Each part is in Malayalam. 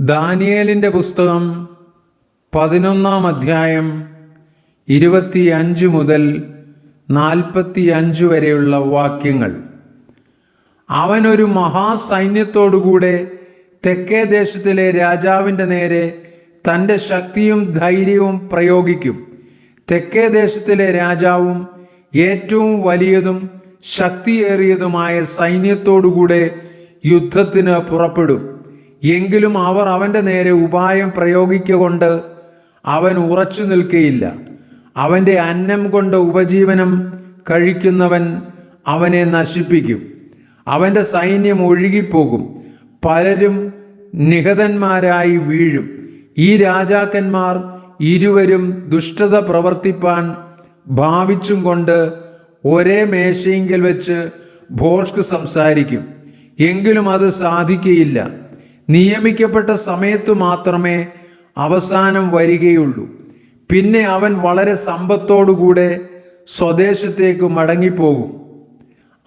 ദാനിയേലിന്റെ പുസ്തകം പതിനൊന്നാം അധ്യായം ഇരുപത്തി അഞ്ച് മുതൽ നാൽപ്പത്തി അഞ്ച് വരെയുള്ള വാക്യങ്ങൾ. അവനൊരു മഹാസൈന്യത്തോടുകൂടെ തെക്കേ ദേശത്തിലെ രാജാവിന്റെ നേരെ തന്റെ ശക്തിയും ധൈര്യവും പ്രയോഗിക്കും. തെക്കേ ദേശത്തിലെ രാജാവും ഏറ്റവും വലിയതും ശക്തിയേറിയതുമായ സൈന്യത്തോടുകൂടെ യുദ്ധത്തിന് പുറപ്പെടും. എങ്കിലും അവർ അവന്റെ നേരെ ഉപായം പ്രയോഗിക്കൊണ്ട് അവൻ ഉറച്ചു നിൽക്കുകയില്ല അവന്റെ അന്നം കൊണ്ട് ഉപജീവനം കഴിക്കുന്നവൻ അവനെ നശിപ്പിക്കും. അവന്റെ സൈന്യം ഒഴുകിപ്പോകും. പലരും നിഹതന്മാരായി വീഴും. ഈ രാജാക്കന്മാർ ഇരുവരും ദുഷ്ടത പ്രവർത്തിപ്പാൻ ഭാവിച്ചും കൊണ്ട് ഒരേ മേശയെങ്കിൽ വെച്ച് ഭോഷ്ക് സംസാരിക്കും. എങ്കിലും അത് സാധിക്കയില്ല. നിയമിക്കപ്പെട്ട സമയത്തു മാത്രമേ അവസാനം വരികയുള്ളൂ. പിന്നെ അവൻ വളരെ സമ്പത്തോടുകൂടെ സ്വദേശത്തേക്ക് മടങ്ങിപ്പോകും.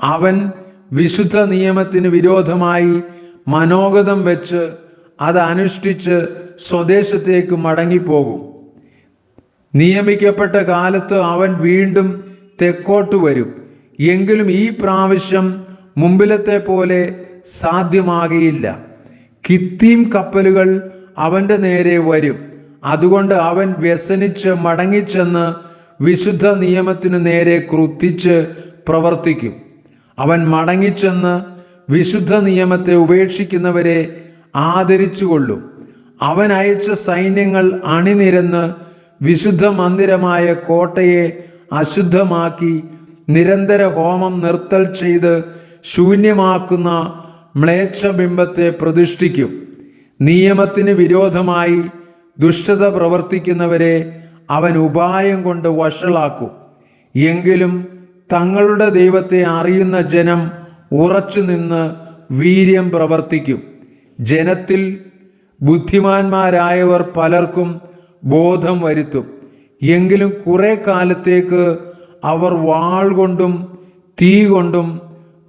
അവൻ വിശുദ്ധ നിയമത്തിന് വിരോധമായി മനോഗതം വെച്ച് അത് അനുഷ്ഠിച്ച് സ്വദേശത്തേക്ക് മടങ്ങിപ്പോകും. നിയമിക്കപ്പെട്ട കാലത്ത് അവൻ വീണ്ടും തെക്കോട്ട് വരും. എങ്കിലും ഈ പ്രാവശ്യം മുമ്പിലത്തെ പോലെ സാധ്യമാകയില്ല. കിത്തീം കപ്പലുകൾ അവന്റെ നേരെ വരും. അതുകൊണ്ട് അവൻ വ്യസനിച്ച് മടങ്ങിച്ചെന്ന് വിശുദ്ധ നിയമത്തിനു നേരെ ക്രുത്തിച്ച് പ്രവർത്തിക്കും. അവൻ മടങ്ങിച്ചെന്ന് വിശുദ്ധ നിയമത്തെ ഉപേക്ഷിക്കുന്നവരെ ആദരിച്ചുകൊള്ളും. അവൻ അയച്ച സൈന്യങ്ങൾ അണിനിരന്ന് വിശുദ്ധ മന്ദിരമായ കോട്ടയെ അശുദ്ധമാക്കി നിരന്തര ഹോമം നിർത്തൽ ചെയ്ത് ശൂന്യമാക്കുന്ന മ്ലേച്ഛബിംബത്തെ പ്രതിഷ്ഠിക്കും. നിയമത്തിന് വിരോധമായി ദുഷ്ടത പ്രവർത്തിക്കുന്നവരെ അവൻ ഉപായം കൊണ്ട് വഷളാക്കും. എങ്കിലും തങ്ങളുടെ ദൈവത്തെ അറിയുന്ന ജനം ഉറച്ചു നിന്ന് വീര്യം പ്രവർത്തിക്കും. ജനത്തിൽ ബുദ്ധിമാന്മാരായവർ പലർക്കും ബോധം വരുത്തും. എങ്കിലും കുറെ കാലത്തേക്ക് അവർ വാൾ കൊണ്ടും തീ കൊണ്ടും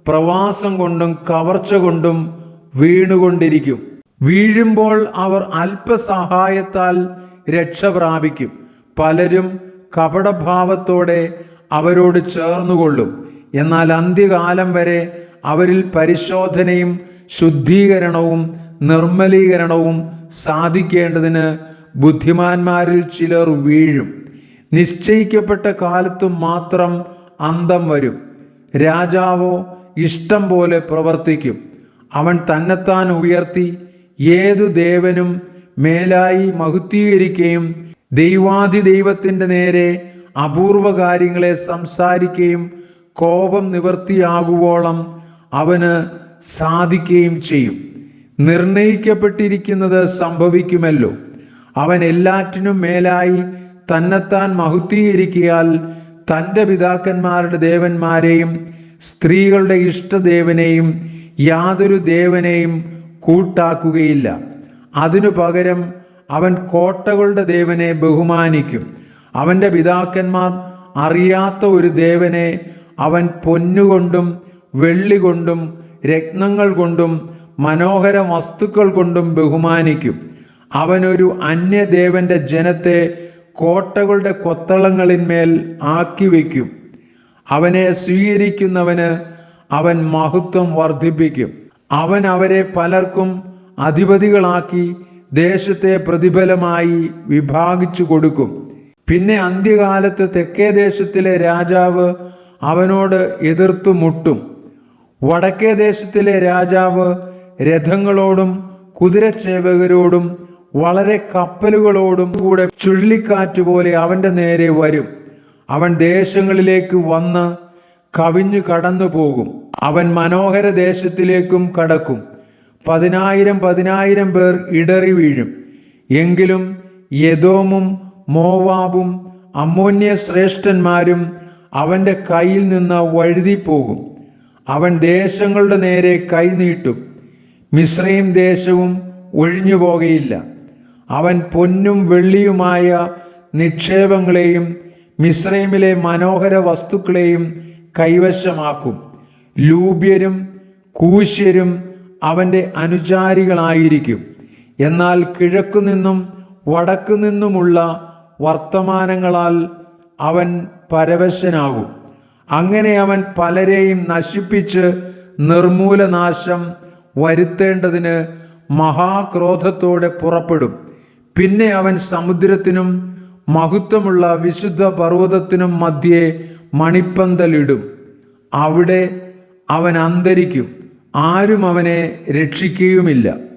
പ്രവാസം കൊണ്ടും കവർച്ച കൊണ്ടും വീണുകൊണ്ടിരിക്കും. വീഴുമ്പോൾ അവർ അല്പസഹായത്താൽ രക്ഷ പ്രാപിക്കും. പലരും കപടഭാവത്തോടെ അവരോട് ചേർന്നുകൊള്ളും. എന്നാൽ അന്ത്യകാലം വരെ അവരിൽ പരിശോധനയും ശുദ്ധീകരണവും നിർമ്മലീകരണവും സാധിക്കേണ്ടതിന് ബുദ്ധിമാന്മാരിൽ ചിലർ വീഴും. നിശ്ചയിക്കപ്പെട്ട കാലത്തും മാത്രം അന്തം വരും. രാജാവോ ഇഷ്ടം പോലെ പ്രവർത്തിക്കും. അവൻ തന്നെത്താൻ ഉയർത്തി ഏതു ദേവനും മേലായി മഹുദ്ധീകരിക്കുകയും ദൈവാധി ദൈവത്തിന്റെ നേരെ അപൂർവ കാര്യങ്ങളെ സംസാരിക്കുകയും കോപം നിവർത്തിയാകുവോളം അവന് സാധിക്കുകയും ചെയ്യും. നിർണയിക്കപ്പെട്ടിരിക്കുന്നത് സംഭവിക്കുമല്ലോ. അവൻ എല്ലാറ്റിനും മേലായി തന്നെത്താൻ മഹുദ്ധീകരിക്കിയാൽ തന്റെ പിതാക്കന്മാരുടെ ദേവന്മാരെയും സ്ത്രീകളുടെ ഇഷ്ടദേവനെയും യാതൊരു ദേവനെയും കൂട്ടാക്കുകയില്ല. അതിനു പകരം അവൻ കോട്ടകളുടെ ദേവനെ ബഹുമാനിക്കും. അവന്റെ പിതാക്കന്മാർ അറിയാത്ത ഒരു ദേവനെ അവൻ പൊന്നുകൊണ്ടും വെള്ളി കൊണ്ടും രത്നങ്ങൾ കൊണ്ടും മനോഹര വസ്തുക്കൾ കൊണ്ടും ബഹുമാനിക്കും. അവനൊരു അന്യദേവന്റെ ജനത്തെ കോട്ടകളുടെ കൊത്തളങ്ങളിന്മേൽ ആക്കി വയ്ക്കും. അവനെ സ്വീകരിക്കുന്നവന് അവൻ മഹത്വം വർദ്ധിപ്പിക്കും. അവൻ അവരെ പലർക്കും അധിപതികളാക്കി ദേശത്തെ പ്രതിഫലമായി വിഭാഗിച്ചു കൊടുക്കും. പിന്നെ അന്ത്യകാലത്ത് തെക്കേ ദേശത്തിലെ രാജാവ് അവനോട് എതിർത്തു മുട്ടും. വടക്കേ ദേശത്തിലെ രാജാവ് രഥങ്ങളോടും കുതിരച്ചേവകരോടും വളരെ കപ്പലുകളോടും കൂടെ ചുഴലിക്കാറ്റ് പോലെ അവന്റെ നേരെ വരും. അവൻ ദേശങ്ങളിലേക്ക് വന്ന് കവിഞ്ഞു കടന്നു പോകും. അവൻ മനോഹര ദേശത്തിലേക്കും കടക്കും. പതിനായിരം പതിനായിരം പേർ ഇടറി വീഴും. എങ്കിലും യദോമും മോവാബും അമോന്യ ശ്രേഷ്ഠന്മാരും അവന്റെ കയ്യിൽ നിന്ന് വഴുതിപ്പോകും. അവൻ ദേശങ്ങളുടെ നേരെ കൈ നീട്ടും. മിശ്രയും ദേശവും ഒഴിഞ്ഞു പോകയില്ല അവൻ പൊന്നും വെള്ളിയുമായ നിക്ഷേപങ്ങളെയും മിശ്രൈമിലെ മനോഹര വസ്തുക്കളെയും കൈവശമാക്കും. ലൂബ്യരും കൂശ്യരും അവന്റെ അനുചാരികളായിരിക്കും. എന്നാൽ കിഴക്കു നിന്നും വടക്കു നിന്നുമുള്ള വർത്തമാനങ്ങളാൽ അവൻ പരവശനാകും. അങ്ങനെ അവൻ പലരെയും നശിപ്പിച്ച് നിർമൂലനാശം വരുത്തേണ്ടതിന് മഹാക്രോധത്തോടെ പുറപ്പെടും. പിന്നെ അവൻ സമുദ്രത്തിനും മഹത്വമുള്ള വിശുദ്ധ പർവതത്തിനും മധ്യേ മണിപ്പന്തലിടും. അവിടെ അവൻ അന്തരിക്കും. ആരും അവനെ രക്ഷിക്കുകയുമില്ല.